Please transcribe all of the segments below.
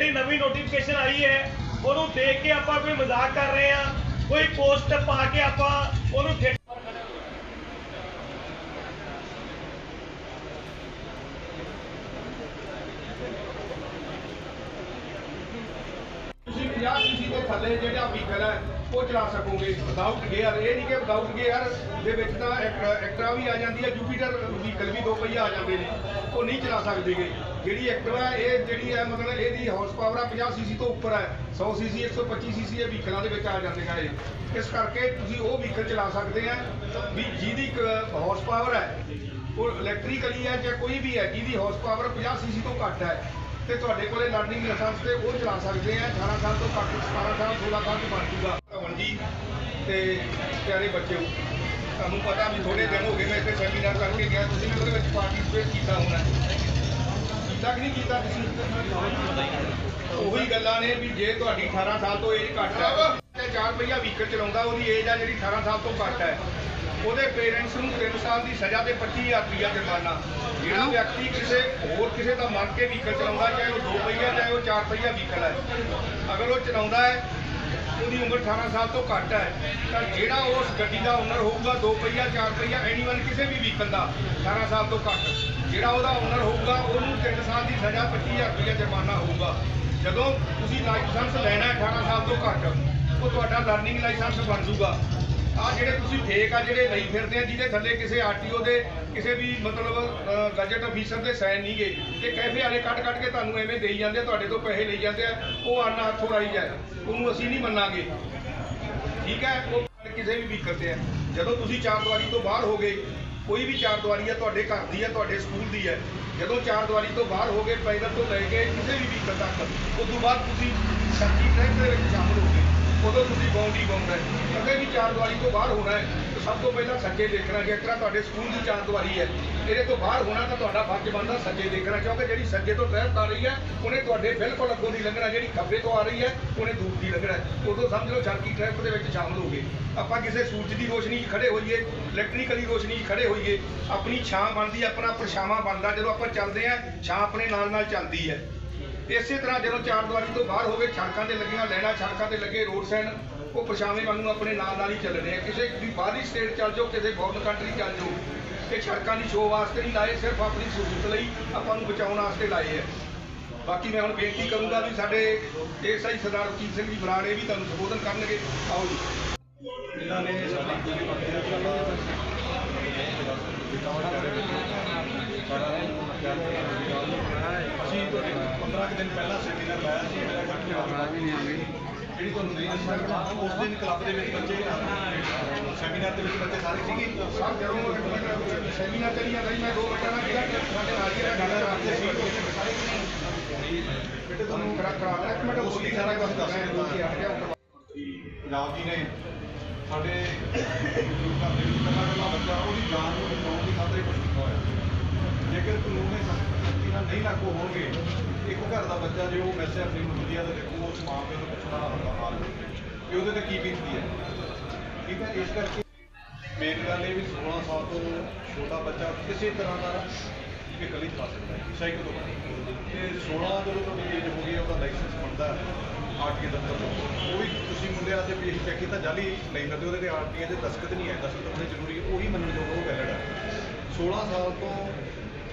ਜਿਹੜੀ ਨਵੀਂ ਨੋਟੀਫਿਕੇਸ਼ਨ ਆਈ ਹੈ, ਉਹਨੂੰ ਦੇਖ ਕੇ ਆਪਾਂ ਕੋਈ ਮਜ਼ਾਕ ਕਰ ਰਹੇ ਆ ਕੋਈ ਪੋਸਟ ਪਾ ਕੇ ਆਪਾਂ ਉਹਨੂੰ ਤੁਸੀਂ 50 ਦੇ ਥੱਲੇ ਜਿਹੜਾ ਵਹੀਕਲ ਹੈ, ਉਹ ਚਲਾ ਸਕੋਗੇ। ਵਿਦਆਊਟ ਗੇਅਰ ਇਹ ਨਹੀਂ ਕਿ ਵਿਦਆਊਟ ਗੇਅਰ ਦੇ ਵਿੱਚ ਤਾਂ ਐਕ- ਐਕਟਰਾ ਵੀ ਆ ਜਾਂਦੀ ਹੈ ਜੁਪੀਟਰ ਵਹੀਕਲ ਵੀ ਦੋ ਪਹੀਆ ਆ ਜਾਂਦੇ ਨੇ। ਉਹ ਨਹੀਂ ਚਲਾ ਸਕਦੇਗੇ ਜਿਹੜੀ ਐਕਟਰਾ ਹੈ ਇਹ ਜਿਹੜੀ ਹੈ ਮਤਲਬ ਇਹਦੀ ਹਾਰਸ ਪਾਵਰ ਆ 50 ਸੀਸੀ ਤੋਂ ਉੱਪਰ ਹੈ 100 ਸੀਸੀ 125 ਸੀਸੀ ਇਹ ਵਹੀਕਲਾਂ ਦੇ ਵਿੱਚ ਆ ਜਾਂਦੇ ਜਾਂਦੀਆਂ ਇਹ। ਇਸ ਕਰਕੇ ਤੁਸੀਂ ਉਹ ਵਹੀਕਲ ਚਲਾ ਸਕਦੇ ਆ ਵੀ ਜਿਹਦੀ ਹਾਰਸ ਪਾਵਰ ਹੈ ਉਹ ਇਲੈਕਟ੍ਰੀਕਲੀ ਹੈ ਜਾਂ ਕੋਈ ਵੀ ਹੈ ਜਿਹਦੀ ਹਾਰਸ ਪਾਵਰ 50 ਸੀਸੀ ਤੋਂ ਘੱਟ ਹੈ ਤੇ ਤੁਹਾਡੇ ਕੋਲੇ ਲਰਨਿੰਗ ਲਾਇਸੈਂਸ ਤੇ ਉਹ ਚਲਾ ਸਕਦੇ ਆ 18 ਸਾਲ ਤੋਂ ਘੱਟ 17 ਸਾਲ 16 ਸਾਲ ਤੋਂ ਬਣ ਜੂਗਾ। ਧਵਨ ਜੀ ਤੇ ਪਿਆਰੇ ਬੱਚਿਓ, ਤੁਹਾਨੂੰ ਪਤਾ ਵੀ ਥੋੜੇ ਦਿਨ ਹੋ ਗਏ ਮੈਂ ਇੱਥੇ ਸੈਮੀਨਾਰ ਕਰਕੇ ਗਿਆ, ਤੁਸੀਂ ਵੀ ਉਹਦੇ ਵਿੱਚ ਪਾਰਟਿਸਿਪੇਟ ਕੀਤਾ ਹੋਣਾ। ਕੀਤਾ ਕਿ ਨਹੀਂ ਕੀਤਾ ਤੁਸੀਂ? ਉਹੀ ਗੱਲਾਂ ਨੇ ਵੀ ਜੇ ਤੁਹਾਡੀ 18 ਸਾਲ ਤੋਂ ਏਜ ਘੱਟ ਹੈ ਤੇ 4 ਪਹੀਆ ਵਹੀਕਲ ਚਲਾਉਂਦਾ ਉਹਦੀ ਏਜ ਆ ਜਿਹੜੀ 18 ਸਾਲ ਤੋਂ ਘੱਟ ਹੈ। ਉਹਦੇ ਪੇਰੈਂਟਸ ਨੂੰ 3 ਸਾਲ ਦੀ ਸਜ਼ਾ ਤੇ 25000 ਰੁਪਇਆ ਜੁਰਮਾਨਾ। ਜਿਹੜਾ ਵਿਅਕਤੀ ਕਿਸੇ ਹੋਰ ਕਿਸੇ ਦਾ ਮੰਨ ਕੇ ਵਹੀਕਲ ਚਲਾਉਂਦਾ ਚਾਹੇ ਉਹ 2 ਪਹੀਆ ਚਾਹੇ ਉਹ 4 ਪਹੀਆ ਵਹੀਕਲ ਹੈ। ਅਗਰ ਉਹ ਚਲਾਉਂਦਾ ਹੈ ਉਹਦੀ ਉਮਰ 18 ਸਾਲ ਤੋਂ ਘੱਟ ਹੈ। ਤਾਂ ਜਿਹੜਾ ਉਸ ਗੱਡੀ ਦਾ ਓਨਰ ਹੋਊਗਾ, ਦੋ ਪਹੀਆ, ਚਾਰ ਪਹੀਆ ਐਨੀਵਨ ਕਿਸੇ ਵੀ ਵਹੀਕਲ ਦਾ 18 ਸਾਲ ਤੋਂ ਘੱਟ। ਜਿਹੜਾ ਉਹਦਾ ਓਨਰ ਹੋਊਗਾ, ਉਹਨੂੰ 3 ਸਾਲ ਦੀ ਸਜ਼ਾ 25000 ਰੁਪਇਆ ਜੁਰਮਾਨਾ ਹੋਊਗਾ। ਜਦੋਂ ਤੁਸੀਂ ਲਾਇਸੈਂਸ ਲੈਣਾ ਹੈ 18 ਸਾਲ ਤੋਂ ਘੱਟ, ਉਹ ਤੁਹਾਡਾ ਲਰਨਿੰਗ ਲਾਇਸੈਂਸ ਬਣ ਜਾਊਗਾ। ਆ ਜਿਹੜੇ ਤੁਸੀਂ ਫੇਕ ਆ, ਜਿਹੜੇ ਲਈ ਫਿਰਦੇ ਆ, ਜਿਹਦੇ ਥੱਲੇ ਕਿਸੇ ਆਰਟੀਓ ਦੇ ਕਿਸੇ ਵੀ ਮਤਲਬ ਗਜਟ ਅਫੀਸਰ ਦੇ ਸਾਈਨ ਨਹੀਂ ਗਏ ਇਹ ਕੈਫੇ ਵਾਲੇ ਕੱਟ ਕੱਟ ਕੇ ਤੁਹਾਨੂੰ ਐਵੇਂ ਦੇਈ ਜਾਂਦੇ ਤੁਹਾਡੇ ਤੋਂ ਪੈਸੇ ਲਈ ਜਾਂਦੇ ਆ, ਉਹ ਅੰਨ ਹੱਥੋਂ ਰਾਈ ਜਾਏ, ਉਹਨੂੰ ਅਸੀਂ ਨਹੀਂ ਮੰਨਾਂਗੇ। ਠੀਕ ਹੈ? ਉਹ ਕਿਸੇ ਵੀ ਵਹੀਕਲ ਤੇ ਹੈ ਜਦੋਂ ਤੁਸੀਂ ਚਾਰ ਦੀਵਾਰੀ ਤੋਂ ਬਾਹਰ ਹੋ ਗਏ, ਕੋਈ ਵੀ ਚਾਰ ਦੀਵਾਰੀ ਹੈ ਤੁਹਾਡੇ ਘਰ ਦੀ ਹੈ ਤੁਹਾਡੇ ਸਕੂਲ ਦੀ ਹੈ ਜਦੋਂ ਚਾਰ ਦੀਵਾਰੀ ਤੋਂ ਬਾਹਰ ਹੋ ਗਏ ਪੈਦਲ ਤੋਂ ਲੈ ਕੇ ਕਿਸੇ ਵੀ ਵਹੀਕਲ ਤੱਕ ਉਸ ਤੋਂ ਬਾਅਦ ਤੁਸੀਂ ਸੱਚੀ ਟ੍ਰੈਫਿਕ ਦੇ ਵਿੱਚ ਸ਼ਾਮਲ ਹੋ ਗਏ। ਉਦੋਂ ਤੁਸੀਂ ਬਾਉਂਡਰੀ ਬਾਉਂਡ ਹੈ ਕਦੇ ਵੀ ਚਾਰ ਦੀਵਾਰੀ ਤੋਂ ਬਾਹਰ ਹੋਣਾ ਹੈ, ਤਾਂ ਸਭ ਤੋਂ ਪਹਿਲਾਂ ਸੱਜੇ ਦੇਖਣਾ ਜੇ ਤਰ੍ਹਾਂ ਤੁਹਾਡੇ ਸਕੂਲ ਦੀ ਚਾਰ ਦੀਵਾਰੀ ਹੈ। ਇਹਦੇ ਤੋਂ ਬਾਹਰ ਹੋਣਾ ਤਾਂ ਤੁਹਾਡਾ ਫਰਜ਼ ਬਣਦਾ ਸੱਜੇ ਦੇਖਣਾ, ਕਿਉਂਕਿ ਜਿਹੜੀ ਸੱਜੇ ਤੋਂ ਟ੍ਰੈਫਿਕ ਆ ਰਹੀ ਹੈ, ਉਹਨੇ ਤੁਹਾਡੇ ਬਿਲਕੁਲ ਅੱਗੋਂ ਦੀ ਲੰਘਣਾ, ਜਿਹੜੀ ਖੱਬੇ ਤੋਂ ਆ ਰਹੀ ਹੈ, ਉਹਨੇ ਦੂਰ ਦੀ ਲੰਘਣਾ ਉਦੋਂ ਸਮਝ ਲਓ ਚਰਕੀ ਟ੍ਰੈਫਿਕ ਦੇ ਵਿੱਚ ਸ਼ਾਮਲ ਹੋ ਗਏ। ਆਪਾਂ ਕਿਸੇ ਸੂਰਜ ਦੀ ਰੋਸ਼ਨੀ 'ਚ ਖੜੇ ਹੋਈਏ ਇਲੈਕਟ੍ਰੀਕਲੀ ਰੋਸ਼ਨੀ 'ਚ ਖੜੇ ਹੋਈਏ, ਆਪਣੀ ਛਾਂ ਬਣਦੀ ਆਪਣਾ ਪਰਛਾਵਾਂ ਬਣਦਾ, ਜਦੋਂ ਆਪਾਂ ਚੱਲਦੇ ਹਾਂ, ਛਾਂ ਆਪਣੇ ਨਾਲ ਨਾਲ ਚੱਲਦੀ ਹੈ। ਇਸੇ ਤਰ੍ਹਾਂ ਜਦੋਂ ਚਾਰ ਦੀਵਾਰੀ ਤੋਂ ਬਾਹਰ ਹੋਵੇ ਸੜਕਾਂ ਤੇ ਲੱਗੀਆਂ, ਲੈਣਾ ਸੜਕਾਂ ਤੇ ਲੱਗੇ ਰੋਡ ਸਾਈਨ ਉਹ ਪਛਾਵੇਂ ਵਾਂਗੂ ਆਪਣੇ ਨਾਲ ਨਾਲ ਹੀ ਚੱਲਣੇ ਆ। ਕਿਸੇ ਵੀ ਬਾਹਰੀ ਸਟੇਟ ਚੱਲ ਜਾਓ, ਕਿਸੇ ਫੋਰਨ ਕੰਟਰੀ ਚੱਲ ਜਾਓ ਇਹ ਸੜਕਾਂ ਦੀ ਸ਼ੋਅ ਵਾਸਤੇ ਨਹੀਂ ਲਾਏ, ਸਿਰਫ ਆਪਣੀ ਸਹੂਲਤ ਲਈ ਆਪਾਂ ਨੂੰ ਬਚਾਉਣ ਵਾਸਤੇ ਲਾਏ ਆ। ਬਾਕੀ ਮੈਂ ਹੁਣ ਬੇਨਤੀ ਕਰੂੰਗਾ ਵੀ ਸਾਡੇ ਏਐਸਆਈ ਸਰਦਾਰ ਵਕੀਲ ਸਿੰਘ ਜੀ ਬਰਾੜੇ ਵੀ ਤੁਹਾਨੂੰ ਸੰਬੋਧਨ ਕਰਨਗੇ। ਆਓ ਜੀ। ਇਹਨਾਂ ਨੇ ਸਾਡੀ ਪੂਰੀ ਮੰਤਰੀ ਅਸੀਂ ਤੁਹਾਡੇ 15 ਦਿਨ ਪਹਿਲਾਂ ਸੈਮੀਨਾਰ ਲਾਇਆ ਸੀ ਮੇਰਾ ਘੱਟ ਜਿਹੜੀ ਤੁਹਾਨੂੰ ਨਹੀਂ ਦੱਸਿਆ ਉਸ ਦਿਨ ਕਲੱਬ ਦੇ ਵਿੱਚ ਬੱਚੇ ਸੈਮੀਨਾਰ ਦੇ ਵਿੱਚ ਬੱਚੇ ਸਾਰੇ ਸੀਗੇ ਸਰ ਜਦੋਂ ਸੈਮੀਨਾਰ ਚੱਲੀ ਜਾਂਦਾ ਮੈਂ ਦੋ ਮਿੰਟਾਂ ਨਾਲ ਕਿਹਾ ਸਾਡੇ ਨਾਲ ਜਿਹੜਾ ਗੱਲ ਕਰਦੇ ਸੀ। ਬੇਟੇ ਤੁਹਾਨੂੰ ਕਰਾ ਕਰਾ ਇੱਕ ਮਿੰਟ ਉਸਲੀ ਸਾਰਾ ਕੁਝ ਦੱਸ ਮੈਂ ਦੋ ਆ ਗਿਆ ਪੰਜਾਬ ਜੀ ਨੇ ਸਾਡੇ ਘਰ ਦੇ ਵਿੱਚ ਕੱਲਾ ਕੱਲਾ ਬੱਚਾ ਉਹਦੀ ਜਾਨ ਨੂੰ ਬਚਾਉਣ ਦੀ ਖਾਤਰ ਕੁਝ ਕੀਤਾ ਹੋਇਆ ਜੇਕਰ ਕਾਨੂੰਨ ਦੇ ਸਖਤੀ ਨਾਲ ਨਹੀਂ ਲਾਗੂ ਹੋਣਗੇ। ਇੱਕ ਘਰ ਦਾ ਬੱਚਾ ਜੇ ਉਹ ਮੈਸੇਜ ਆਪਣੀ ਮੁੰਡਿਆ ਤੇ ਦੇਖੋ ਉਸ ਮਾਂ ਪਿਓ ਨੂੰ ਪੁੱਛਣਾ ਹੁੰਦਾ ਹਾਲ ਕਿ ਉਹਦੇ ਤੇ ਕੀ ਬੀਤਦੀ ਹੈ? ਠੀਕ ਹੈ, ਇਸ ਕਰਕੇ ਮੇਨ ਗੱਲ ਇਹ ਵੀ 16 ਸਾਲ ਤੋਂ ਛੋਟਾ ਬੱਚਾ ਕਿਸੇ ਤਰ੍ਹਾਂ ਦਾ ਵਹੀਕਲ ਨਹੀਂ ਚਲਾ ਸਕਦਾ ਹੈ, ਸਾਈਕਲ ਤੋਂ ਬਾਅਦ। ਤੇ 16 ਜਦੋਂ ਤੁਹਾਡੀ ਏਜ ਹੋ ਗਈ ਉਹਦਾ ਲਾਇਸੈਂਸ ਬਣਦਾ ਹੈ, ਆਰਟੀਏ ਦਫ਼ਤਰ ਤੋਂ। ਉਹ ਵੀ ਤੁਸੀਂ ਮੁੰਡਿਆਂ ਤੇ ਪੇਸ਼ ਚੈੱਕ ਕੀਤਾ ਜਾਲੀ ਨਹੀਂ ਕਰਦੇ, ਉਹਦੇ ਤੇ ਆਰਟੀਏ ਦੇ ਦਸਤਖਤ ਨਹੀਂ ਹੈ ਦਸਤਖਤ ਹੋਣੇ ਜ਼ਰੂਰੀ ਉਹੀ ਮੰਨਣ ਯੋਗ ਉਹ ਵੈਲਿਡ ਹੈ। 16 ਸਾਲ ਤੋਂ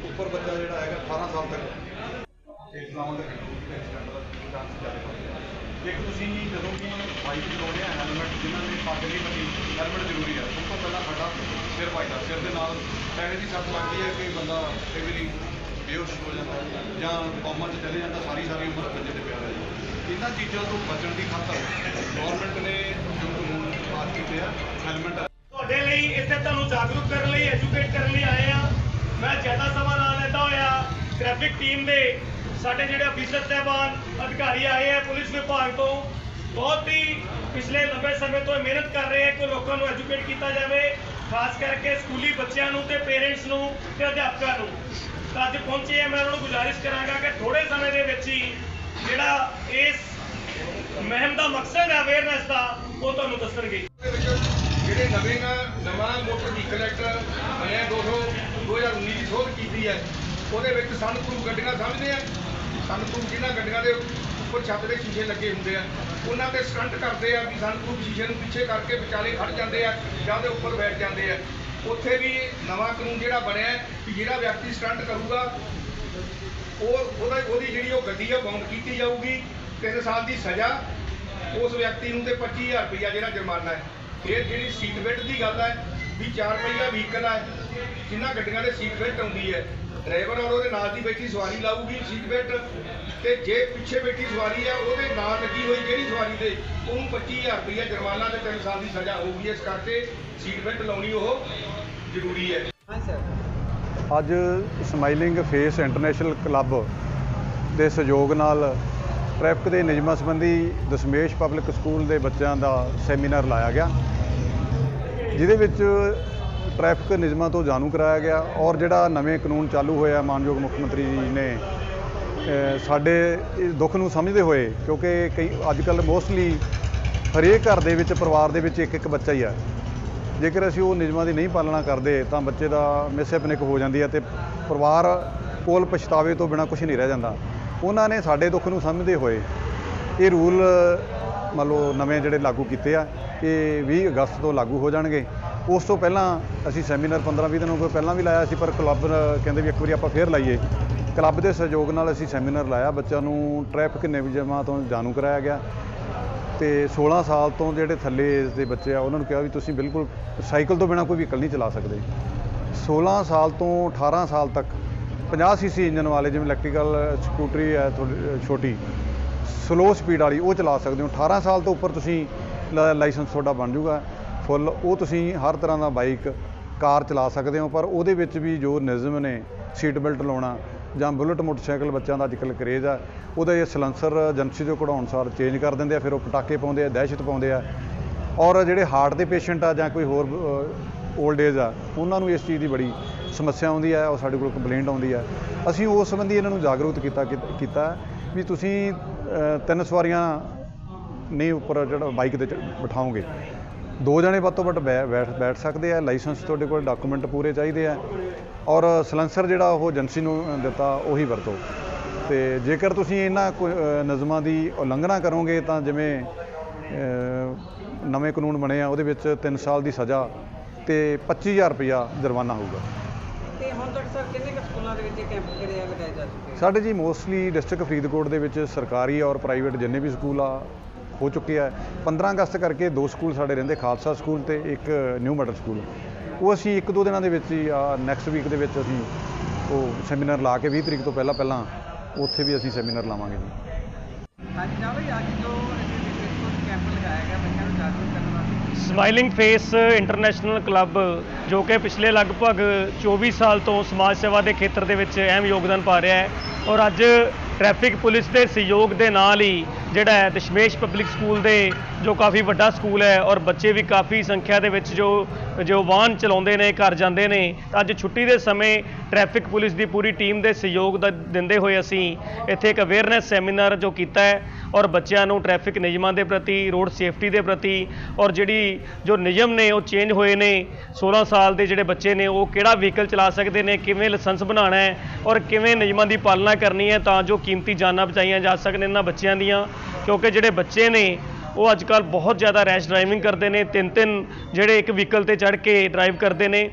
ਉੱਪਰ ਬੱਚਾ ਜਿਹੜਾ ਹੈਗਾ 18 ਸਾਲ ਤੱਕ ਇਹ ਚਲਾਉਣ ਦਾ ਚਾਂਸ ਜ਼ਿਆਦਾ ਹੁੰਦੇ ਇੱਕ ਤੁਸੀਂ ਜਦੋਂ ਵੀ ਬਾਈਕ ਚਲਾਉਂਦੇ ਆ ਹੈਲਮਟ ਜਿਨ੍ਹਾਂ ਨੇ ਪੱਗ ਨਹੀਂ ਬੰਨੀ ਹੈਲਮਟ ਜ਼ਰੂਰੀ ਹੈ ਸਭ ਤੋਂ ਪਹਿਲਾਂ ਸਾਡਾ ਸਿਰ ਪਾਈਦਾ ਸਿਰ ਦੇ ਨਾਲ ਪੈਰ ਦੀ ਸੱਟ ਲੱਗਦੀ ਹੈ ਕਿ ਬੰਦਾ ਕਈ ਵਾਰੀ ਬੇਹੋਸ਼ ਹੋ ਜਾਂਦਾ ਜਾਂ ਕੌਮਾਂ 'ਚ ਚਲੇ ਜਾਂਦਾ, ਸਾਰੀ ਸਾਰੀ ਉਮਰ ਬੰਦੇ ਤੇ ਪਿਆ ਰਹਿ ਇਹਨਾਂ ਚੀਜ਼ਾਂ ਤੋਂ ਬਚਣ ਦੀ ਖਾਤਰ ਗਵਰਨਮੈਂਟ ਨੇ ਜੋ ਕਾਨੂੰਨ ਪਾਸ ਕੀਤੇ ਆ ਹੈਲਮਟ ਤੁਹਾਡੇ ਲਈ ਇੱਥੇ ਤੁਹਾਨੂੰ ਜਾਗਰੂਕ ਕਰਨ ਲਈ ਐਜੂਕੇਟ ਕਰਨ ਲਈ ਆਏ ਆ। ਮੈਂ ਜ਼ਿਆਦਾ ਸਮਾਂ ਨਾ ਲੈਂਦਾ ਹੋਇਆ ਟ੍ਰੈਫਿਕ ਟੀਮ ਦੇ ਸਾਡੇ ਜਿਹੜੇ ਅਫੀਸਰ ਸਹਿਬਾਨ, ਅਧਿਕਾਰੀ ਆਏ ਆ ਪੁਲਿਸ ਵਿਭਾਗ ਤੋਂ, ਬਹੁਤ ਹੀ ਪਿਛਲੇ ਲੰਬੇ ਸਮੇਂ ਤੋਂ ਮਿਹਨਤ ਕਰ ਰਹੇ ਆ ਕਿ ਲੋਕਾਂ ਨੂੰ ਐਜੂਕੇਟ ਕੀਤਾ ਜਾਵੇ, ਖਾਸ ਕਰਕੇ ਸਕੂਲੀ ਬੱਚਿਆਂ ਨੂੰ ਤੇ ਪੇਰੈਂਟਸ ਨੂੰ ਤੇ ਅਧਿਆਪਕਾਂ ਨੂੰ। ਤਾਂ ਅੱਜ ਪਹੁੰਚੇ ਆ, ਮੈਂ ਉਹਨਾਂ ਨੂੰ ਗੁਜ਼ਾਰਿਸ਼ ਕਰਾਂਗਾ ਕਿ ਥੋੜੇ ਸਮੇਂ ਦੇ ਵਿੱਚ ਹੀ ਜਿਹੜਾ ਇਸ ਮੁਹਿੰਮ ਦਾ ਮਕਸਦ ਹੈ ਅਵੇਅਰਨੈਸ ਦਾ, ਉਹ ਤੁਹਾਨੂੰ ਦੱਸਣਗੇ। ਜਿਹੜੇ ਨਵੇਂ ਨਵਾਂ ਮੋਟਰ ਵਹੀਕਲ ਐਕਟ ਬਣਿਆ 200 ਸੋਧ ਕੀਤੀ ਹੈ। ਉਹਦੇ ਵਿੱਚ ਸਨਪ੍ਰੂਫ ਗੱਡੀਆਂ ਸਮਝਦੇ ਆ। ਸੰਤੂਰ ਜਿਨ੍ਹਾਂ ਗੱਡੀਆਂ ਦੇ ਉੱਪਰ ਛੱਤ ਦੇ ਸ਼ੀਸ਼ੇ ਲੱਗੇ ਹੁੰਦੇ ਆ। ਉਹਨਾਂ ਤੇ ਸਟੰਟ ਕਰਦੇ ਆ ਵੀ ਸੰਤੂਰ ਸ਼ੀਸ਼ੇ ਨੂੰ ਪਿੱਛੇ ਕਰਕੇ ਵਿਚਾਲੇ ਖੜ ਜਾਂਦੇ ਆ ਜਾਂ ਦੇ ਉੱਪਰ ਬੈਠ ਜਾਂਦੇ ਆ। ਉੱਥੇ ਵੀ ਨਵਾਂ ਕਾਨੂੰਨ ਜਿਹੜਾ ਬਣਿਆ ਹੈ ਕਿ ਜਿਹੜਾ ਵਿਅਕਤੀ ਸਟੰਟ ਕਰੂਗਾ, ਉਹ ਉਹਦਾ ਉਹਦੀ ਜਿਹੜੀ ਉਹ ਗੱਡੀ ਆ ਬਾਉਂਡ ਕੀਤੀ ਜਾਊਗੀ 3 ਸਾਲ ਦੀ ਸਜ਼ਾ ਉਸ ਵਿਅਕਤੀ ਨੂੰ ਤੇ 25000 ਰੁਪਇਆ ਜਿਹੜਾ ਜੁਰਮਾਨਾ ਹੈ। ਫਿਰ ਜਿਹੜੀ ਸੀਟ ਬੈਲਟ ਦੀ ਗੱਲ ਹੈ ਵੀ 4 ਪਹੀਆ ਵਹੀਕਲ ਹੈ ਜਿਨ੍ਹਾਂ ਗੱਡੀਆਂ ਦੇ ਸੀਟ ਬੈਲਟ ਆਉਂਦੀ ਹੈ। ਡਰਾਈਵਰ ਔਰ ਉਹਦੇ ਨਾਲ ਦੀ ਬੈਠੀ ਸਵਾਰੀ ਲਾਊਗੀ ਸੀਟ ਬੈਲਟ ਤੇ ਜੇ ਪਿੱਛੇ ਬੈਠੀ ਸਵਾਰੀ ਹੈ ਉਹਦੇ ਨਾਲ ਲੱਗੀ ਹੋਈ ਜਿਹੜੀ ਸਵਾਰੀ ਦੇ ਉਹਨੂੰ 25000 ਰੁਪਇਆ ਜੁਰਮਾਨਾ ਤੇ 3 ਸਾਲ ਦੀ ਸਜ਼ਾ ਹੋਊਗੀ। ਇਸ ਕਰਕੇ ਸੀਟ ਬੈਲਟ ਲਾਉਣੀ ਉਹ ਜ਼ਰੂਰੀ ਹੈ। ਅੱਜ ਸਮਾਈਲਿੰਗ ਫੇਸ ਇੰਟਰਨੈਸ਼ਨਲ ਕਲੱਬ ਦੇ ਸਹਿਯੋਗ ਨਾਲ ਟ੍ਰੈਫਿਕ ਦੇ ਨਿਯਮਾਂ ਸੰਬੰਧੀ ਦਸ਼ਮੇਸ਼ ਪਬਲਿਕ ਸਕੂਲ ਦੇ ਬੱਚਿਆਂ ਦਾ ਸੈਮੀਨਾਰ ਲਾਇਆ ਗਿਆ। ਜਿਹਦੇ ਵਿੱਚ ਟ੍ਰੈਫਿਕ ਨਿਯਮਾਂ ਤੋਂ ਜਾਣੂ ਕਰਾਇਆ ਗਿਆ ਔਰ ਜਿਹੜਾ ਨਵੇਂ ਕਾਨੂੰਨ ਚਾਲੂ ਹੋਇਆ ਮਾਨਯੋਗ ਮੁੱਖ ਮੰਤਰੀ ਜੀ ਨੇ ਸਾਡੇ ਇਸ ਦੁੱਖ ਨੂੰ ਸਮਝਦੇ ਹੋਏ, ਕਿਉਂਕਿ ਕਈ ਅੱਜ ਕੱਲ੍ਹ ਮੋਸਟਲੀ ਹਰੇਕ ਘਰ ਦੇ ਵਿੱਚ, ਪਰਿਵਾਰ ਦੇ ਵਿੱਚ ਇੱਕ ਇੱਕ ਬੱਚਾ ਹੀ ਆ ਜੇਕਰ ਅਸੀਂ ਉਹ ਨਿਯਮਾਂ ਦੀ ਨਹੀਂ ਪਾਲਣਾ ਕਰਦੇ, ਤਾਂ ਬੱਚੇ ਦਾ ਮਿਸਹੈਪਨਿਕ ਹੋ ਜਾਂਦੀ ਹੈ ਤੇ ਪਰਿਵਾਰ ਕੋਲ ਪਛਤਾਵੇ ਤੋਂ ਬਿਨਾ ਕੁਝ ਨਹੀਂ ਰਹਿ ਜਾਂਦਾ। ਉਹਨਾਂ ਨੇ ਸਾਡੇ ਦੁੱਖ ਨੂੰ ਸਮਝਦੇ ਹੋਏ ਇਹ ਰੂਲ ਮੰਨ ਲਓ ਨਵੇਂ ਜਿਹੜੇ ਲਾਗੂ ਕੀਤੇ ਆ ਇਹ 20 ਅਗਸਤ ਤੋਂ ਲਾਗੂ ਹੋ ਜਾਣਗੇ। ਉਸ ਤੋਂ ਪਹਿਲਾਂ ਅਸੀਂ ਸੈਮੀਨਾਰ 15-20 ਦਿਨ ਹੋ ਗਏ, ਪਹਿਲਾਂ ਵੀ ਲਾਇਆ ਸੀ, ਪਰ ਕਲੱਬ ਕਹਿੰਦੇ ਵੀ ਇੱਕ ਵਾਰੀ ਆਪਾਂ ਫੇਰ ਲਾਈਏ। ਕਲੱਬ ਦੇ ਸਹਿਯੋਗ ਨਾਲ ਅਸੀਂ ਸੈਮੀਨਾਰ ਲਾਇਆ, ਬੱਚਿਆਂ ਨੂੰ ਟ੍ਰੈਫਿਕ ਨਿਯਮਾਂ ਤੋਂ ਜਾਣੂ ਕਰਾਇਆ ਗਿਆ। ਤੇ 16 ਸਾਲ ਤੋਂ ਜਿਹੜੇ ਥੱਲੇ ਏਜ ਦੇ ਬੱਚੇ ਆ, ਉਹਨਾਂ ਨੂੰ ਕਿਹਾ ਵੀ ਤੁਸੀਂ ਬਿਲਕੁਲ ਸਾਈਕਲ ਤੋਂ ਬਿਨਾ ਕੋਈ ਵਹੀਕਲ ਨਹੀਂ ਚਲਾ ਸਕਦੇ। 16 ਸਾਲ ਤੋਂ 18 ਸਾਲ ਤੱਕ 50 ਸੀਸੀ ਇੰਜਨ ਵਾਲੇ, ਜਿਵੇਂ ਇਲੈਕਟ੍ਰੀਕਲ ਸਕੂਟਰੀ ਹੈ ਥੋੜੀ ਛੋਟੀ ਸਲੋ ਸਪੀਡ ਵਾਲੀ ਉਹ ਚਲਾ ਸਕਦੇ ਹੋ। 18 ਸਾਲ ਤੋਂ ਉੱਪਰ ਤੁਸੀਂ ਲ- ਲਾਇਸੈਂਸ ਤੁਹਾਡਾ ਬਣ ਜਾਊਗਾ। ਫੁੱਲ, ਉਹ ਤੁਸੀਂ ਹਰ ਤਰ੍ਹਾਂ ਦਾ ਬਾਈਕ, ਕਾਰ ਚਲਾ ਸਕਦੇ ਹੋ, ਪਰ ਉਹਦੇ ਵਿੱਚ ਵੀ ਜੋ ਨਿਯਮ ਨੇ ਸੀਟ ਬੈਲਟ ਲਾਉਣਾ ਜਾਂ ਬੁਲਟ ਮੋਟਰਸਾਈਕਲ ਬੱਚਿਆਂ ਦਾ ਅੱਜਕੱਲ੍ਹ ਕਰੇਜ਼ ਆ, ਉਹਦਾ ਇਹ ਸਲੈਂਸਰ ਏਜੰਸੀ ਤੋਂ ਕਢਾਉਣ ਸਾਰ ਚੇਂਜ ਕਰ ਦਿੰਦੇ ਆ, ਫਿਰ ਉਹ ਪਟਾਕੇ ਪਾਉਂਦੇ ਆ, ਦਹਿਸ਼ਤ ਪਾਉਂਦੇ ਆ। ਔਰ ਜਿਹੜੇ ਹਾਰਟ ਦੇ ਪੇਸ਼ੈਂਟ ਆ ਜਾਂ ਕੋਈ ਹੋਰ 올ਡ ਏਜ ਆ, ਉਹਨਾਂ ਨੂੰ ਇਸ ਚੀਜ਼ ਦੀ ਬੜੀ ਸਮੱਸਿਆ ਆਉਂਦੀ ਹੈ ਉਹ ਸਾਡੇ ਕੋਲ ਕੰਪਲੇਂਟ ਆਉਂਦੀ ਹੈ ਅਸੀਂ ਉਸ ਸੰਬੰਧੀ ਇਹਨਾਂ ਨੂੰ ਜਾਗਰੂਕ ਕੀਤਾ ਕੀ- ਕੀਤਾ ਵੀ ਤੁਸੀਂ ਤਿੰਨ ਸਵਾਰੀਆਂ ਨਹੀਂ ਉੱਪਰ ਜਿਹੜਾ ਬਾਈਕ ਦੇ ਚ ਬਿਠਾਓਗੇ ਦੋ ਜਣੇ ਵੱਧ ਤੋਂ ਵੱਧ ਬੈ- ਬੈਠ ਬੈਠ ਸਕਦੇ ਆ, ਲਾਇਸੈਂਸ ਤੁਹਾਡੇ ਕੋਲ, ਡਾਕੂਮੈਂਟ ਪੂਰੇ ਚਾਹੀਦੇ ਆ, ਔਰ ਸਲੈਂਸਰ ਜਿਹੜਾ ਉਹ ਏਜੰਸੀ ਨੂੰ ਦਿੱਤਾ, ਉਹੀ ਵਰਤੋ। ਤੇ ਜੇਕਰ ਤੁਸੀਂ ਇਹਨਾਂ ਕੋ- ਨਿਯਮਾਂ ਦੀ ਉਲੰਘਣਾ ਕਰੋਗੇ, ਤਾਂ ਜਿਵੇਂ ਨਵੇਂ ਕਾਨੂੰਨ ਬਣੇ ਆ, ਉਹਦੇ ਵਿੱਚ 3 ਸਾਲ ਦੀ ਸਜ਼ਾ ਤੇ 25000 ਰੁਪਇਆ ਜੁਰਮਾਨਾ ਹੋਊਗਾ। ਤੇ ਹੁਣ ਤੱਕ ਸਰ ਕਿੰਨੇ ਦੇ ਵਿੱਚ ਇਹ ਕੈਂਪ ਜਿਹੜੇ ਆ ਲਗਾਏ ਜਾ ਚੁੱਕੇ ਆ? ਸਾਡੇ ਜੀ ਮੋਸਟਲੀ ਡਿਸਟ੍ਰਿਕਟ ਫਰੀਦਕੋਟ ਦੇ ਵਿੱਚ ਸਰਕਾਰੀ ਔਰ ਪ੍ਰਾਈਵੇਟ ਜਿੰਨੇ ਵੀ ਸਕੂਲ ਆ ਹੋ ਚੁੱਕੇ ਆ। 15 ਅਗਸਤ ਕਰਕੇ ਦੋ ਸਕੂਲ ਸਾਡੇ ਰਹਿੰਦੇ ਖਾਲਸਾ ਸਕੂਲ ਤੇ ਇੱਕ ਨਿਊ ਮਾਡਲ ਸਕੂਲ ਉਹ ਅਸੀਂ ਇੱਕ ਦੋ ਦਿਨਾਂ ਦੇ ਵਿੱਚ ਹੀ ਆ ਨੈਕਸਟ ਵੀਕ ਦੇ ਵਿੱਚ ਅਸੀਂ ਉਹ ਸੈਮੀਨਾਰ ਲਾ ਕੇ 20 ਤਰੀਕ ਤੋਂ ਪਹਿਲਾਂ ਪਹਿਲਾਂ ਉੱਥੇ ਵੀ ਅਸੀਂ ਸੈਮੀਨਾਰ ਲਾਵਾਂਗੇ ਜੀ। ਹਾਂਜੀ ਨਾ ਅੱਜ ਜੋ ਇੱਥੇ ਕੈਂਪ ਲਗਾਇਆ ਗਿਆ ਬੱਚਿਆਂ ਨੂੰ ਜਾਗਰੂਕ ਸਮਾਈਲਿੰਗ ਫੇਸ ਇੰਟਰਨੈਸ਼ਨਲ ਕਲੱਬ, ਜੋ ਕਿ ਪਿਛਲੇ ਲਗਭਗ 24 ਸਾਲ ਤੋਂ ਸਮਾਜ ਸੇਵਾ ਦੇ ਖੇਤਰ ਦੇ ਵਿੱਚ ਅਹਿਮ ਯੋਗਦਾਨ ਪਾ ਰਿਹਾ ਹੈ। ਔਰ ਅੱਜ ਟ੍ਰੈਫਿਕ ਪੁਲਿਸ ਦੇ ਸਹਿਯੋਗ ਦੇ ਨਾਲ ਹੀ ਜਿਹੜਾ ਹੈ ਦਸ਼ਮੇਸ਼ ਪਬਲਿਕ ਸਕੂਲ ਦੇ ਜੋ ਕਾਫੀ ਵੱਡਾ ਸਕੂਲ ਹੈ ਔਰ ਬੱਚੇ ਵੀ ਕਾਫੀ ਸੰਖਿਆ ਦੇ ਵਿੱਚ ਜੋ ਜੋ ਵਾਹਨ ਚਲਾਉਂਦੇ ਨੇ, ਘਰ ਜਾਂਦੇ ਨੇ, ਤਾਂ ਅੱਜ ਛੁੱਟੀ ਦੇ ਸਮੇਂ ਟ੍ਰੈਫਿਕ ਪੁਲਿਸ ਦੀ ਪੂਰੀ ਟੀਮ ਦੇ ਸਹਿਯੋਗ ਦਾ, ਦਿੰਦੇ ਹੋਏ ਅਸੀਂ ਇੱਥੇ ਇੱਕ ਅਵੇਅਰਨੈਸ ਸੈਮੀਨਾਰ ਜੋ ਕੀਤਾ ਹੈ ਔਰ ਬੱਚਿਆਂ ਨੂੰ ਟ੍ਰੈਫਿਕ ਨਿਯਮਾਂ ਦੇ ਪ੍ਰਤੀ ਰੋਡ ਸੇਫਟੀ ਦੇ ਪ੍ਰਤੀ ਔਰ ਜਿਹੜੀ ਜੋ ਨਿਯਮ ਨੇ ਉਹ ਚੇਂਜ ਹੋਏ ਨੇ 16 ਸਾਲ ਦੇ ਜਿਹੜੇ ਬੱਚੇ ਨੇ ਉਹ ਕਿਹੜਾ ਵਹੀਕਲ ਚਲਾ ਸਕਦੇ ਨੇ, ਕਿਵੇਂ ਲਾਇਸੈਂਸ ਬਣਾਉਣਾ ਹੈ ਔਰ ਕਿਵੇਂ ਨਿਯਮਾਂ ਦੀ ਪਾਲਣਾ ਕਰਨੀ ਹੈ ਤਾਂ ਜੋ ਕੀਮਤੀ ਜਾਨਾਂ ਬਚਾਈਆਂ ਜਾ ਸਕਣ ਇਹਨਾਂ ਬੱਚਿਆਂ ਦੀਆਂ, ਕਿਉਂਕਿ ਜਿਹੜੇ ਬੱਚੇ ਨੇ, ਉਹ ਅੱਜ ਕੱਲ੍ਹ ਬਹੁਤ ਜ਼ਿਆਦਾ ਰੈਸ਼ ਡਰਾਈਵਿੰਗ ਕਰਦੇ ਨੇ ਤਿੰਨ ਤਿੰਨ ਜਿਹੜੇ ਇੱਕ ਵਹੀਕਲ ਤੇ ਚੜ੍ਹ ਕੇ ਡਰਾਈਵ ਕਰਦੇ ਨੇ,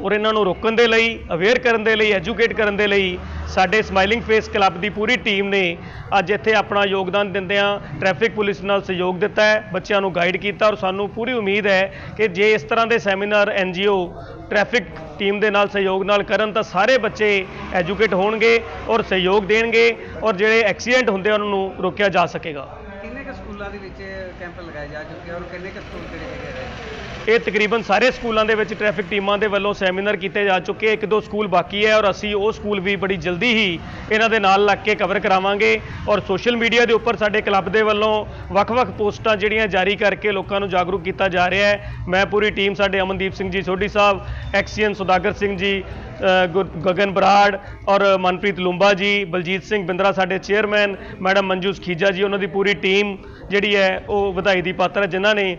ਔਰ ਇਹਨਾਂ ਨੂੰ ਰੋਕਣ ਦੇ ਲਈ, ਅਵੇਅਰ ਕਰਨ ਦੇ ਲਈ, ਐਜੂਕੇਟ ਕਰਨ ਦੇ ਲਈ ਸਾਡੇ ਸਮਾਈਲਿੰਗ ਫੇਸ ਕਲੱਬ ਦੀ ਪੂਰੀ ਟੀਮ ਨੇ ਅੱਜ ਇੱਥੇ ਆਪਣਾ ਯੋਗਦਾਨ ਦਿੰਦਿਆਂ ਟ੍ਰੈਫਿਕ ਪੁਲਿਸ ਨਾਲ ਸਹਿਯੋਗ ਦਿੱਤਾ ਹੈ, ਬੱਚਿਆਂ ਨੂੰ ਗਾਈਡ ਕੀਤਾ, ਔਰ ਸਾਨੂੰ ਪੂਰੀ ਉਮੀਦ ਹੈ ਕਿ ਜੇ ਇਸ ਤਰ੍ਹਾਂ ਦੇ ਸੈਮੀਨਾਰ ਐਨਜੀਓ ਟ੍ਰੈਫਿਕ ਟੀਮ ਦੇ ਨਾਲ ਸਹਿਯੋਗ ਨਾਲ ਕਰਨ ਤਾਂ ਸਾਰੇ ਬੱਚੇ ਐਜੂਕੇਟ ਹੋਣਗੇ ਔਰ ਸਹਿਯੋਗ ਦੇਣਗੇ ਔਰ ਜਿਹੜੇ ਐਕਸੀਡੈਂਟ ਹੁੰਦੇ ਆ ਉਹਨਾਂ ਨੂੰ ਰੋਕਿਆ ਜਾ ਸਕੇਗਾ। ਕਿੰਨੇ ਕੁ ਸਕੂਲਾਂ ਦੇ ਵਿੱਚ ਕੈਂਪ ਲਗਾਏ ਜਾ ਚੁੱਕੇ ਔਰ ਕਿੰਨੇ ਕੁ ਸਕੂਲ ਜਿਹੜੇ ਹੈਗੇ? ਇਹ ਤਕਰੀਬਨ ਸਾਰੇ ਸਕੂਲਾਂ ਦੇ ਵਿੱਚ ਟ੍ਰੈਫਿਕ ਟੀਮਾਂ ਦੇ ਵੱਲੋਂ ਸੈਮੀਨਾਰ ਕੀਤੇ ਜਾ ਚੁੱਕੇ ਇੱਕ ਦੋ ਸਕੂਲ ਬਾਕੀ ਹੈ ਔਰ ਅਸੀਂ ਉਹ ਸਕੂਲ ਵੀ ਬੜੀ ਜਲਦੀ ਹੀ ਇਹਨਾਂ ਦੇ ਨਾਲ ਲੱਗ ਕੇ ਕਵਰ ਕਰਾਵਾਂਗੇ। ਔਰ ਸੋਸ਼ਲ ਮੀਡੀਆ ਦੇ ਉੱਪਰ ਸਾਡੇ ਕਲੱਬ ਦੇ ਵੱਲੋਂ ਵੱਖ-ਵੱਖ ਪੋਸਟਾਂ ਜਿਹੜੀਆਂ ਜਾਰੀ ਕਰਕੇ ਲੋਕਾਂ ਨੂੰ ਜਾਗਰੂਕ ਕੀਤਾ ਜਾ ਰਿਹਾ ਹੈ। ਮੈਂ ਪੂਰੀ ਟੀਮ ਸਾਡੇ ਅਮਨਦੀਪ ਸਿੰਘ ਜੀ ਸੋਢੀ ਸਾਹਿਬ, ਐਕਸੀਅਨ ਸੁਦਾਗਰ ਸਿੰਘ ਜੀ ਗੁਰ- ਗਗਨ ਬਰਾੜ ਔਰ ਮਨਪ੍ਰੀਤ ਲੁੰਬਾ ਜੀ, ਬਲਜੀਤ ਸਿੰਘ ਬਿੰਦਰਾ ਸਾਡੇ ਚੇਅਰਮੈਨ ਮੈਡਮ ਮੰਜੂ ਸਖੀਜਾ ਜੀ, ਉਹਨਾਂ ਦੀ ਪੂਰੀ ਟੀਮ ਜਿਹੜੀ ਹੈ ਉਹ ਵਧਾਈ ਦੀ ਪਾਤਰ ਹੈ, ਜਿਨ੍ਹਾਂ ਨੇ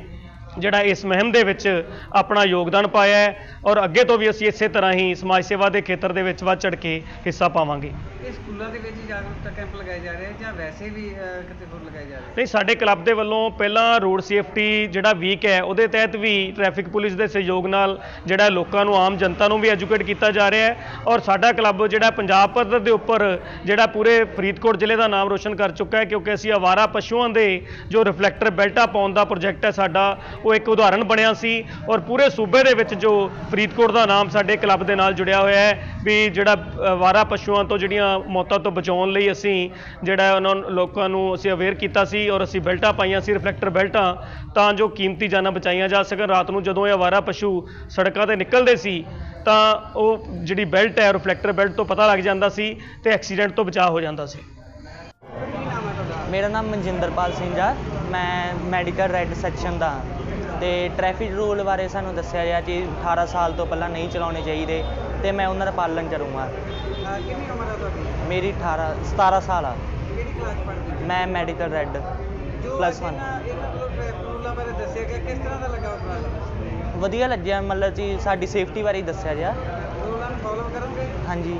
ਜਿਹੜਾ ਇਸ ਮੁਹਿੰਮ ਦੇ ਵਿੱਚ ਆਪਣਾ ਯੋਗਦਾਨ ਪਾਇਆ ਹੈ ਔਰ ਅੱਗੇ ਤੋਂ ਵੀ ਅਸੀਂ ਇਸੇ ਤਰ੍ਹਾਂ ਹੀ ਸਮਾਜ ਸੇਵਾ ਦੇ ਖੇਤਰ ਦੇ ਵਿੱਚ ਵੱਧ ਚੜ ਕੇ ਹਿੱਸਾ ਪਾਵਾਂਗੇ। ਇਹ ਸਕੂਲਾਂ ਦੇ ਵਿੱਚ ਹੀ ਜਾਗਰੂਕਤਾ ਕੈਂਪ ਲਗਾਏ ਜਾ ਰਹੇ ਜਾਂ ਵੈਸੇ ਵੀ ਕਿਤੇ ਹੋਰ ਲਗਾਏ ਜਾ ਰਹੇ ਨਹੀਂ ਸਾਡੇ ਕਲੱਬ ਦੇ ਵੱਲੋਂ ਪਹਿਲਾਂ ਰੋਡ ਸੇਫਟੀ ਜਿਹੜਾ ਵੀਕ ਹੈ ਉਹਦੇ ਤਹਿਤ ਵੀ ਟ੍ਰੈਫਿਕ ਪੁਲਿਸ ਦੇ ਸਹਿਯੋਗ ਨਾਲ ਜਿਹੜਾ ਲੋਕਾਂ ਨੂੰ ਆਮ ਜਨਤਾ ਨੂੰ ਵੀ ਐਜੂਕੇਟ ਕੀਤਾ ਜਾ ਰਿਹਾ ਹੈ ਔਰ ਸਾਡਾ ਕਲੱਬ ਜਿਹੜਾ ਪੰਜਾਬ ਪੱਧਰ ਦੇ ਉੱਪਰ ਜਿਹੜਾ ਪੂਰੇ ਫਰੀਦਕੋਟ ਜ਼ਿਲ੍ਹੇ ਦਾ ਨਾਮ ਰੋਸ਼ਨ ਕਰ ਚੁੱਕਾ ਹੈ ਕਿਉਂਕਿ ਅਸੀਂ ਆਵਾਰਾ ਪਸ਼ੂਆਂ ਦੇ ਜੋ ਰਿਫਲੈਕਟਰ ਬੈਲਟਾਂ ਪਾਉਣ ਦਾ ਪ੍ਰੋਜੈਕਟ ਹੈ ਸਾਡਾ ਉਹ ਇੱਕ ਉਦਾਹਰਣ ਬਣਿਆ ਸੀ ਔਰ ਪੂਰੇ ਸੂਬੇ ਦੇ ਵਿੱਚ ਜੋ ਫਰੀਦਕੋਟ ਦਾ ਨਾਮ ਸਾਡੇ ਕਲੱਬ ਦੇ ਨਾਲ ਜੁੜਿਆ ਹੋਇਆ ਹੈ, ਵੀ ਜਿਹੜਾ ਆਵਾਰਾ ਪਸ਼ੂਆਂ ਤੋਂ ਜਿਹੜੀਆਂ ਮੌਤਾਂ ਤੋਂ ਬਚਾਉਣ ਲਈ ਅਸੀਂ ਜਿਹੜਾ ਉਹਨਾਂ ਲੋਕਾਂ ਨੂੰ ਅਸੀਂ ਅਵੇਅਰ ਕੀਤਾ ਸੀ ਔਰ ਅਸੀਂ ਬੈਲਟਾਂ ਪਾਈਆਂ ਸੀ ਰਿਫਲੈਕਟਰ ਬੈਲਟਾਂ, ਤਾਂ ਜੋ ਕੀਮਤੀ ਜਾਨਾਂ ਬਚਾਈਆਂ ਜਾ ਸਕਣ ਰਾਤ ਨੂੰ ਜਦੋਂ ਇਹ ਆਵਾਰਾ ਪਸ਼ੂ ਸੜਕਾਂ ਤੇ ਨਿਕਲਦੇ ਸੀ, ਤਾਂ ਉਹ ਜਿਹੜੀ ਬੈਲਟ ਹੈ ਰਿਫਲੈਕਟਰ ਬੈਲਟ ਤੋਂ ਪਤਾ ਲੱਗ ਜਾਂਦਾ ਸੀ ਤੇ ਐਕਸੀਡੈਂਟ ਤੋਂ ਬਚਾਅ ਹੋ ਜਾਂਦਾ ਸੀ ਮੇਰਾ ਨਾਮ ਮਨਜਿੰਦਰਪਾਲ ਸਿੰਘ ਆ, ਮੈਂ ਮੈਡੀਕਲ ਰੈੱਡ ਸੈਕਸ਼ਨ ਦਾ ਹਾਂ। ਤੇ ਟ੍ਰੈਫਿਕ ਰੂਲ ਬਾਰੇ ਸਾਨੂੰ ਦੱਸਿਆ ਗਿਆ ਕਿ 18 ਸਾਲ ਤੋਂ ਪਹਿਲਾਂ ਨਹੀਂ ਚਲਾਉਣੇ ਚਾਹੀਦੇ ਤੇ ਮੈਂ ਉਹਨਾਂ ਦਾ ਪਾਲਣ ਕਰੂੰਗਾ। ਅਹ, ਕਿੰਨੀ ਉਮਰ ਹੈ ਤੁਹਾਡੀ? ਮੇਰੀ 18 17 ਸਾਲ ਆ। ਕਿਹੜੀ ਕਲਾਸ ਪੜ੍ਹਦੇ ਹੋ? ਮੈਂ ਮੈਡੀਕਲ ਰੈੱਡ ਜੋ ਪਲੱਸ ਅੱਜ 1 ਇਹਨਾਂ ਇਹਨਾਂ ਵੱਲੋਂ ਟ੍ਰੈਫਿਕ ਰੂਲਾਂ ਬਾਰੇ ਦੱਸਿਆ ਗਿਆ ਕਿਸ ਤਰ੍ਹਾਂ ਦਾ ਲੱਗਾ ਉਪਰਾਲਾ ਵਧੀਆ ਲੱਗਿਆ ਮਤਲਬ ਕਿ ਸਾਡੀ ਸੇਫਟੀ ਬਾਰੇ ਦੱਸਿਆ ਗਿਆ। ਰੂਲਾਂ ਨੂੰ ਫੋਲੋ ਕਰੋਗੇ ਹਾਂਜੀ।